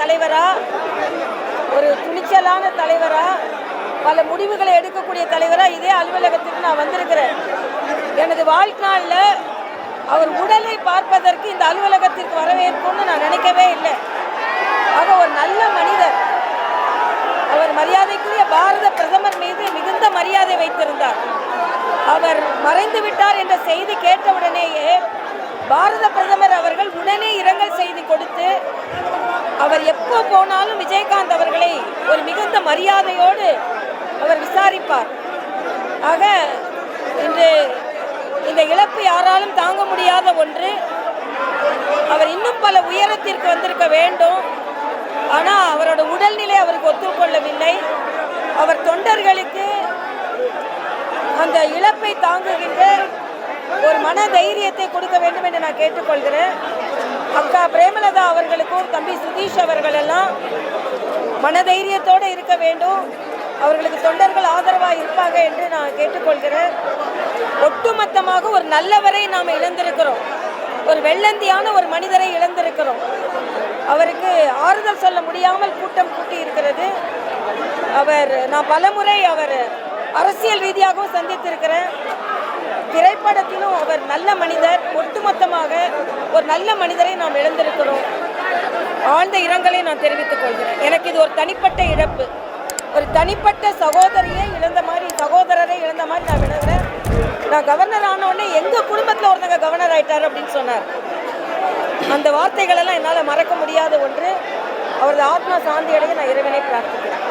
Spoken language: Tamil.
தலைவரா? ஒரு துணிச்சலான தலைவரா? பல முடிவுகளை எடுக்கக்கூடிய தலைவரா? இதே அலுவலகத்துக்கு நான் வந்திருக்கிறேன். எனது வாழ்நாளில் அவர் உடலை பார்ப்பதற்கு இந்த அலுவலகத்திற்கு வரவேற்கும்னு நான் நினைக்கவே இல்லை. ஆக ஒரு நல்ல மனிதர். அவர் மரியாதைக்குரிய பாரத பிரதமர் மீது மிகுந்த மரியாதை வைத்திருந்தார். அவர் மறைந்து விட்டார் என்ற செய்தி கேட்டவுடனேயே பாரத பிரதமர் அவர்கள் உடனே இரங்கல் அவர் எப்போ போனாலும் விஜயகாந்த் அவர்களை ஒரு மிகுந்த மரியாதையோடு அவர் விசாரிப்பார். ஆக இன்று இந்த இழப்பு யாராலும் தாங்க முடியாத ஒன்று. அவர் இன்னும் பல உயரத்திற்கு வந்திருக்க வேண்டும். ஆனால் அவரோட உடல்நிலை அவருக்கு ஒத்துக்கொள்ளவில்லை. அவர் தொண்டர்களுக்கு அந்த இழப்பை தாங்குகின்ற ஒரு மன தைரியத்தை கொடுக்க வேண்டும் என்று நான் கேட்டுக்கொள்கிறேன். அக்கா பிரேமலதா அவர்களுக்கும் தம்பி சுதீஷ் அவர்கள் எல்லாம் மனதைரியத்தோடு இருக்க வேண்டும். அவர்களுக்கு தொண்டர்கள் ஆதரவாக இருப்பாங்க என்று நான் கேட்டுக்கொள்கிறேன். ஒட்டுமொத்தமாக ஒரு நல்லவரை நாம் இழந்திருக்கிறோம். ஒரு வெள்ளந்தியான ஒரு மனிதரை இழந்திருக்கிறோம். அவருக்கு ஆறுதல் சொல்ல முடியாமல் கூட்டம் கூட்டி இருக்கிறது. அவர் நான் பலமுறை அவர் அரசியல் ரீதியாகவும் சந்தித்திருக்கிறேன். திரைப்படத்திலும் அவர் நல்ல மனிதர். ஒட்டுமொத்தமாக ஒரு நல்ல மனிதரை நாம் இழந்திருக்கிறோம். ஆழ்ந்த இரங்கலை நான் தெரிவித்துக் கொள்கிறேன். எனக்கு இது ஒரு தனிப்பட்ட இழப்பு. ஒரு தனிப்பட்ட சகோதரியை இழந்த மாதிரி சகோதரரை இழந்த மாதிரி நான் விழுகிறேன் நான் கவர்னர் ஆனவுடனே எங்கள் குடும்பத்தில் ஒருத்தங்க கவர்னர் ஆயிட்டார் அப்படின்னு சொன்னார். அந்த வார்த்தைகளெல்லாம் என்னால் மறக்க முடியாத ஒன்று. அவரது ஆத்மா சாந்தி அடைய நான் இறைவனை பிரார்த்திக்கிறேன்.